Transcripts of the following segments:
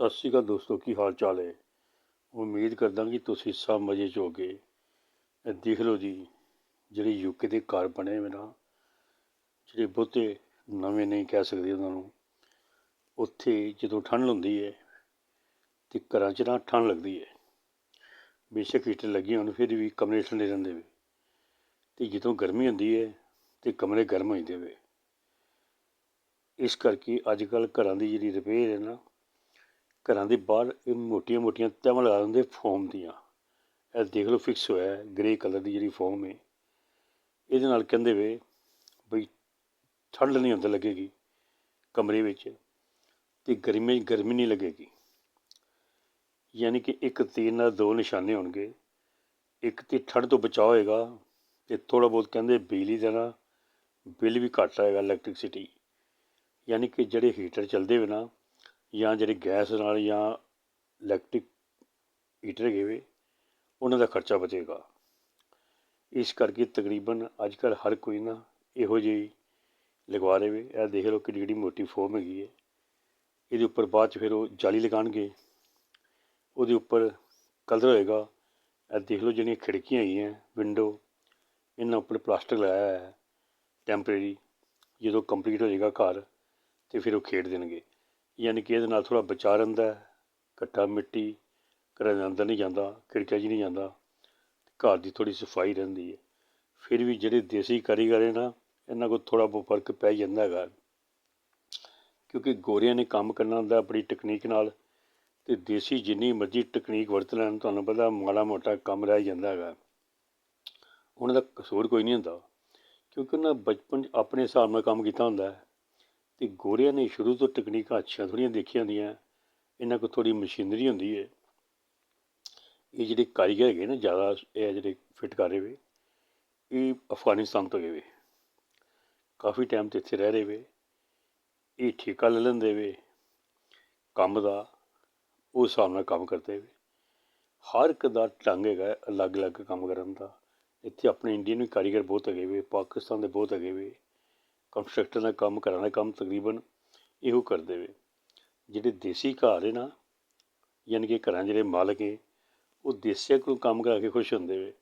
ਸਤਿ ਸ਼੍ਰੀ ਅਕਾਲ ਦੋਸਤੋ, ਕੀ ਹਾਲ ਚਾਲ ਹੈ? ਉਮੀਦ ਕਰਦਾ ਕਿ ਤੁਸੀਂ ਸਭ ਮਜ਼ੇ 'ਚ ਹੋਗੇ ਇਹ ਦੇਖ ਲਓ ਜੀ, ਜਿਹੜੇ ਯੂਕੇ ਦੇ ਘਰ ਬਣੇ ਹੋਏ ਨਾ, ਜਿਹੜੇ ਬਹੁਤੇ ਨਵੇਂ ਨਹੀਂ ਕਹਿ ਸਕਦੇ ਉਹਨਾਂ ਨੂੰ, ਉੱਥੇ ਜਦੋਂ ਠੰਡ ਹੁੰਦੀ ਹੈ ਤੇ ਘਰਾਂ 'ਚ ਨਾ ਠੰਡ ਲੱਗਦੀ ਹੈ। ਬੇਸ਼ੱਕ ਹੀਟਰ ਲੱਗੇ ਹੋਣ, ਫਿਰ ਵੀ ਕਮਰੇ ਠੰਡੇ ਰਹਿੰਦੇ ਵੇ ਤੇ ਜਦੋਂ ਗਰਮੀ ਹੁੰਦੀ ਹੈ ਤੇ ਕਮਰੇ ਗਰਮ ਹੋ ਜਾਂਦੇ ਵੇ ਇਸ ਕਰਕੇ ਅੱਜ ਕੱਲ੍ਹ ਘਰਾਂ ਦੀ ਜਿਹੜੀ ਰਿਪੇਅਰ ਹੈ ਨਾ ਘਰਾਂ ਦੇ ਬਾਹਰ ਇਹ ਮੋਟੀਆਂ ਮੋਟੀਆਂ ਤੈਵਾਂ ਲਗਾ ਦਿੰਦੇ ਫੋਮ ਦੀਆਂ। ਇਹ ਦੇਖ ਲਓ ਫਿਕਸ ਹੋਇਆ ਗ੍ਰੇ ਕਲਰ ਦੀ ਜਿਹੜੀ ਫੋਮ ਹੈ। ਇਹਦੇ ਨਾਲ ਕਹਿੰਦੇ ਵੇ ਬਈ ਠੰਡ ਨਹੀਂ ਹੁੰਦਾ ਲੱਗੇਗੀ ਕਮਰੇ ਵਿੱਚ ਤੇ ਗਰਮੀ ਗਰਮੀ ਨਹੀਂ ਲੱਗੇਗੀ। ਯਾਨੀ ਕਿ ਇੱਕ ਤੀਰ ਨਾਲ ਦੋ ਨਿਸ਼ਾਨੇ ਹੋਣਗੇ। ਇੱਕ ਤੇ ਠੰਡ ਤੋਂ ਬਚਾਅ ਹੋਏਗਾ ਤੇ ਥੋੜਾ ਬਹੁਤ ਕਹਿੰਦੇ ਬਿਜਲੀ ਦਾ ਨਾ ਬਿੱਲ ਵੀ ਘੱਟ ਆਏਗਾ ਇਲੈਕਟ੍ਰਿਸਿਟੀ ਯਾਨੀ ਕਿ ਜਿਹੜੇ ਹੀਟਰ ਚੱਲਦੇ ਵੇ ਨਾ ਜਾਂ ਜਿਹੜੇ ਗੈਸ ਨਾਲ ਜਾਂ ਇਲੈਕਟ੍ਰਿਕ ਹੀਟਰ ਹੈਗੇ ਵੇ, ਉਹਨਾਂ ਦਾ ਖਰਚਾ ਬਚੇਗਾ। ਇਸ ਕਰਕੇ ਤਕਰੀਬਨ ਅੱਜ ਕੱਲ੍ਹ ਹਰ ਕੋਈ ਨਾ ਇਹੋ ਜਿਹੀ ਲਗਵਾ ਰਹੇ ਇਹ ਦੇਖ ਲਓ ਕਿ ਜਿਹੜੀ ਮੋਟੀ ਫੋਮ ਹੈਗੀ ਹੈ, ਇਹਦੇ ਉੱਪਰ ਬਾਅਦ 'ਚ ਫਿਰ ਉਹ ਜਾਲੀ ਲਗਾਉਣਗੇ। ਉਹਦੇ ਉੱਪਰ ਕਲਰ ਹੋਏਗਾ। ਇਹ ਦੇਖ ਲਓ ਜਿਹੜੀਆਂ ਖਿੜਕੀਆਂ ਹੈਗੀਆਂ ਵਿੰਡੋ ਇਹਨਾਂ ਉੱਪਰ ਪਲਾਸਟਿਕ ਲਾਇਆ ਹੋਇਆ ਹੈ ਟੈਂਪਰੇਰੀ ਜਦੋਂ ਕੰਪਲੀਟ ਹੋ ਜਾਏਗਾ ਘਰ ਤੇ ਫਿਰ ਉਹ ਖੇਡ ਦੇਣਗੇ। ਯਾਨੀ ਕਿ ਇਹਦੇ ਨਾਲ ਥੋੜ੍ਹਾ ਬਚਾਅ ਰਹਿੰਦਾ ਘੱਟਾ ਮਿੱਟੀ ਘਰਾਂ ਦੇ ਅੰਦਰ ਨਹੀਂ ਜਾਂਦਾ, ਖਿੜਕੀਆਂ 'ਚ ਨਹੀਂ ਜਾਂਦਾ, ਘਰ ਦੀ ਥੋੜ੍ਹੀ ਸਫ਼ਾਈ ਰਹਿੰਦੀ ਹੈ। ਫਿਰ ਵੀ ਜਿਹੜੇ ਦੇਸੀ ਕਾਰੀਗਰ ਹੈ ਨਾ, ਇਹਨਾਂ ਕੋਲ ਥੋੜ੍ਹਾ ਬਹੁਤ ਫ਼ਰਕ ਪੈ ਜਾਂਦਾ ਹੈਗਾ। ਕਿਉਂਕਿ ਗੋਰਿਆਂ ਨੇ ਕੰਮ ਕਰਨਾ ਹੁੰਦਾ ਆਪਣੀ ਟੈਕਨੀਕ ਨਾਲ ਤੇ ਦੇਸੀ ਜਿੰਨੀ ਮਰਜ਼ੀ ਟੈਕਨੀਕ ਵਰਤ ਲੈਣ, ਤੁਹਾਨੂੰ ਪਤਾ ਮਾੜਾ ਮੋਟਾ ਕੰਮ ਰਹਿ ਜਾਂਦਾ ਹੈਗਾ। ਉਹਨਾਂ ਦਾ ਕਸੂਰ ਕੋਈ ਨਹੀਂ ਹੁੰਦਾ। ਕਿਉਂਕਿ ਉਹਨਾਂ ਬਚਪਨ 'ਚ ਆਪਣੇ ਹਿਸਾਬ ਨਾਲ ਕੰਮ ਕੀਤਾ ਹੁੰਦਾ ਹੈ। ਤੇ ਗੋਰਿਆਂ ਨੇ ਸ਼ੁਰੂ ਤੋਂ ਤਕਨੀਕਾਂ ਅੱਛੀਆਂ ਥੋੜ੍ਹੀਆਂ ਦੇਖੀਆਂ ਹੁੰਦੀਆਂ। ਇਹਨਾਂ ਕੋਲ ਥੋੜੀ ਮਸ਼ੀਨਰੀ ਹੁੰਦੀ ਹੈ ਇਹ ਜਿਹੜੇ ਕਾਰੀਗਰ ਹੈਗੇ ਨਾ, ਜ਼ਿਆਦਾ ਇਹ ਜਿਹੜੇ ਫਿੱਟ ਕਰ ਰਹੇ ਵੇ, ਇਹ ਅਫਗਾਨਿਸਤਾਨ ਤੋਂ ਗਏ ਵੇ। ਕਾਫੀ ਟਾਈਮ ਤੇ ਇੱਥੇ ਰਹਿ ਰਹੇ ਵੇ। ਇਹ ਠੇਕਾ ਲੈ ਲੈਂਦੇ ਵੇ। ਕੰਮ ਦਾ ਉਸ ਹਿਸਾਬ ਨਾਲ ਕੰਮ ਕਰਦੇ ਵੇ। ਹਰ ਇੱਕ ਦਾ ਢੰਗ ਹੈਗਾ ਅਲੱਗ-ਅਲੱਗ ਕੰਮ ਕਰਨ ਦਾ। ਇੱਥੇ ਆਪਣੇ ਇੰਡੀਅਨ ਵੀ ਕਾਰੀਗਰ ਬਹੁਤ ਹੈਗੇ ਵੇ, ਪਾਕਿਸਤਾਨ ਦੇ ਬਹੁਤ ਹੈਗੇ ਵੇ। ਕੰਸਟਰਕਟਰ ਦਾ ਕੰਮ ਘਰਾਂ ਦਾ ਕੰਮ ਤਕਰੀਬਨ ਇਹੋ ਕਰਦੇ ਵੇ। ਜਿਹੜੇ ਦੇਸੀ ਘਰ ਹੈ ਨਾ, ਯਾਨੀ ਕਿ ਘਰਾਂ ਜਿਹੜੇ ਮਾਲਕ ਹੈ ਉਹ ਦੇਸੀਆਂ ਕੋਲ ਕੰਮ ਕਰਾ ਕੇ ਖੁਸ਼ ਹੁੰਦੇ ਵੇ।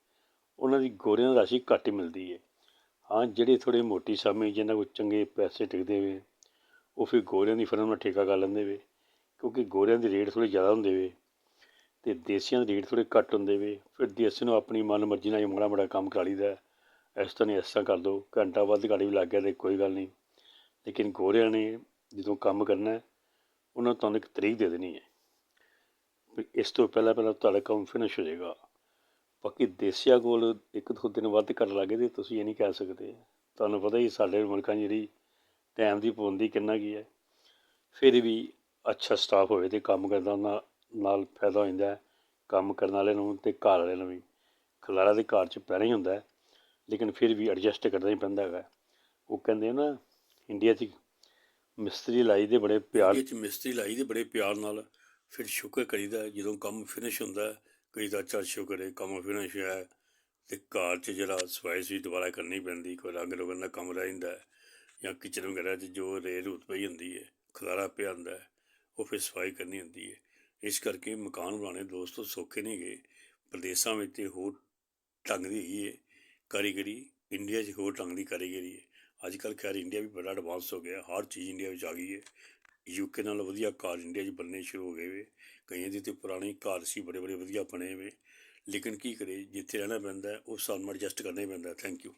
ਉਹਨਾਂ ਦੀ ਗੋਰਿਆਂ ਦੀ ਰਾਸ਼ੀ ਘੱਟ ਹੀ ਮਿਲਦੀ ਹੈ ਹਾਂ, ਜਿਹੜੇ ਥੋੜੇ ਮੋਟੀ ਸਾਮੀ ਜਿਹਨਾਂ ਕੋਲ ਚੰਗੇ ਪੈਸੇ ਟਿਕਦੇ ਵੇ, ਉਹ ਫਿਰ ਗੋਰਿਆਂ ਦੀ ਫਰਮ ਨਾਲ ਠੇਕਾ ਕਰ ਲੈਂਦੇ ਵੇ, ਕਿਉਂਕਿ ਗੋਰਿਆਂ ਦੇ ਰੇਟ ਥੋੜੇ ਜ਼ਿਆਦਾ ਹੁੰਦੇ ਵੇ ਤੇ ਦੇਸੀਆਂ ਦੇ ਰੇਟ ਥੋੜੇ ਘੱਟ ਹੁੰਦੇ ਵੇ। ਫਿਰ ਦੇਸੀ ਨੂੰ ਆਪਣੀ ਮਨ ਮਰਜ਼ੀ ਨਾਲ ਮਾੜਾ ਮਾੜਾ ਕੰਮ ਕਰਾ ਲਈਦਾ। ਇਸ ਤਰ੍ਹਾਂ ਨਹੀਂ ਇਸ ਤਰ੍ਹਾਂ ਕਰ ਦਿਓ ਘੰਟਾ ਵੱਧ ਗਾੜੀ ਵੀ ਲੱਗ ਗਿਆ ਤੇ ਕੋਈ ਗੱਲ ਨਹੀਂ। ਲੇਕਿਨ ਗੋਰਿਆਂ ਨੇ ਜਦੋਂ ਕੰਮ ਕਰਨਾ ਉਹਨਾਂ ਨੂੰ ਤੁਹਾਨੂੰ ਇੱਕ ਤਰੀਕ ਦੇ ਦੇਣੀ ਹੈ। ਵੀ ਇਸ ਤੋਂ ਪਹਿਲਾਂ ਪਹਿਲਾਂ ਤੁਹਾਡਾ ਕੰਮ ਫਿਨਿਸ਼ ਹੋ ਜਾਏਗਾ। ਬਾਕੀ ਦੇਸੀਆਂ ਕੋਲ ਇੱਕ ਦੋ ਦਿਨ ਵੱਧ ਘੱਟ ਲੱਗੇ ਤੇ ਤੁਸੀਂ ਇਹ ਨਹੀਂ ਕਹਿ ਸਕਦੇ। ਤੁਹਾਨੂੰ ਪਤਾ ਹੀ ਸਾਡੇ ਮੁਲਕਾਂ 'ਚ ਜਿਹੜੀ ਟਾਈਮ ਦੀ ਪਾਬੰਦੀ ਕਿੰਨਾ ਕੀ ਹੈ। ਫਿਰ ਵੀ ਅੱਛਾ ਸਟਾਫ ਹੋਵੇ ਤੇ ਕੰਮ ਕਰਦਾ ਉਹਨਾਂ ਨਾਲ ਫਾਇਦਾ ਹੋ ਜਾਂਦਾ ਕੰਮ ਕਰਨ ਵਾਲੇ ਨੂੰ ਤੇ ਘਰ ਵਾਲੇ ਨੂੰ ਵੀ। ਖਲਾਰਾ ਦੇ ਘਰ 'ਚ ਪੈਣਾ ਹੀ ਹੁੰਦਾ ਲੇਕਿਨ ਫਿਰ ਵੀ ਐਡਜਸਟ ਕਰਨਾ ਹੀ ਪੈਂਦਾ ਹੈਗਾ। ਉਹ ਕਹਿੰਦੇ ਨਾ ਇੰਡੀਆ 'ਚ ਮਿਸਤਰੀ ਲਾਈ ਦੇ ਬੜੇ ਪਿਆਰ ਇੰਡੀਆ 'ਚ ਮਿਸਤਰੀ ਲਾਈ ਦੇ ਬੜੇ ਪਿਆਰ ਨਾਲ ਫਿਰ ਸ਼ੁਕਰ ਕਰੀਦਾ, ਜਦੋਂ ਕੰਮ ਫਿਨਿਸ਼ ਹੁੰਦਾ, ਕਈ ਦਾ ਅੱਛਾ ਸ਼ੁਕਰ ਹੈ ਕੰਮ ਫਿਨਿਸ਼ ਹੋਇਆ ਤੇ ਘਰ 'ਚ ਜਿਹੜਾ ਸਫ਼ਾਈ ਸੀ ਦੁਬਾਰਾ ਕਰਨੀ ਪੈਂਦੀ, ਕੋਈ ਰੰਗ ਰੋਗਨ ਦਾ ਕੰਮ ਰਹਿ ਜਾਂਦਾ ਜਾਂ ਕਿਚਨ ਵਗੈਰਾ 'ਚ ਜੋ ਰੇਲ ਰੂਤ ਪਈ ਹੁੰਦੀ ਹੈ ਖਲਾਰਾ ਪਿਆ ਹੁੰਦਾ ਉਹ ਫਿਰ ਸਫ਼ਾਈ ਕਰਨੀ ਹੁੰਦੀ ਹੈ ਇਸ ਕਰਕੇ ਮਕਾਨ ਬਣਾਉਣੇ ਦੋਸਤੋ ਸੌਖੇ ਨਹੀਂ ਗਏ ਪ੍ਰਦੇਸ਼ਾਂ ਵਿੱਚ ਤੇ ਹੋਰ ਢੰਗ ਦੀ ਹੈਗੀ ਹੈ ਕਾਰੀਗਰੀ ਇੰਡੀਆ 'ਚ ਹੋਰ ਢੰਗ ਦੀ ਕਾਰੀਗਰੀ ਹੈ। ਅੱਜ ਕੱਲ੍ਹ ਖੈਰ ਇੰਡੀਆ ਵੀ ਬੜਾ ਐਡਵਾਂਸ ਹੋ ਗਿਆ, ਹਰ ਚੀਜ਼ ਇੰਡੀਆ ਵਿੱਚ ਆ ਗਈ ਹੈ। ਯੂਕੇ ਨਾਲ ਵਧੀਆ ਕਾਰ ਇੰਡੀਆ 'ਚ ਬਣਨੇ ਸ਼ੁਰੂ ਹੋ ਗਏ ਵੇ। ਕਈਆਂ ਦੇ ਤੇ ਪੁਰਾਣੇ ਕਾਰ ਸੀ, ਬੜੇ ਬੜੇ ਵਧੀਆ ਬਣੇ ਵੇ। ਲੇਕਿਨ ਕੀ ਕਰੇ ਜਿੱਥੇ ਰਹਿਣਾ ਪੈਂਦਾ ਉਹ ਸਾਨੂੰ ਐਡਜਸਟ ਕਰਨਾ ਹੀ ਪੈਂਦਾ ਥੈਂਕ ਯੂ